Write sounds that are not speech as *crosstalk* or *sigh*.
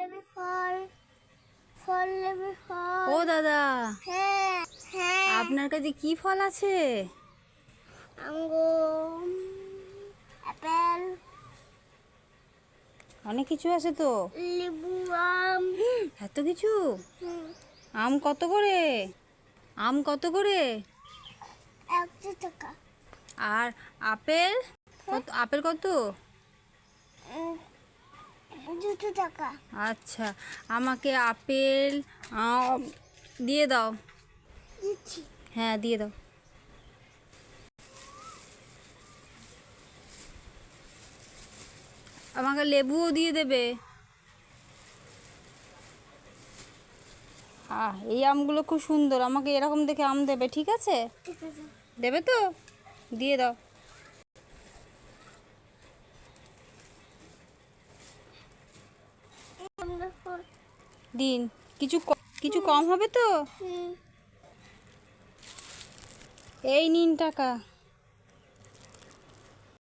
নেবে ফল ফল নেবে ফল ও দাদা হ্যাঁ হ্যাঁ। আপনার কাছে কি ফল আছে? আঙ্গুর অ্যাপেল অনেক কিছু আছে তো। লেবু আম। *gasps* এত কিছু? আম কত করে? আম কত করে? একশো টাকা। আর আপেল? কত আপেল কত? দুশো টাকা। আচ্ছা আমাকে আপেল দিয়ে দাও। দিচ্ছি। হ্যাঁ দিয়ে দাও। আমাকে লেবুও দিয়ে দেবে। আহ এই আমগুলো খুব সুন্দর। আমাকে এরকম দেখে আম দেবে ঠিক আছে। দেবে তো? দিয়ে দাও আমরা ফল দিন। কিছু কিছু কম হবে তো? এই নিন টাকা।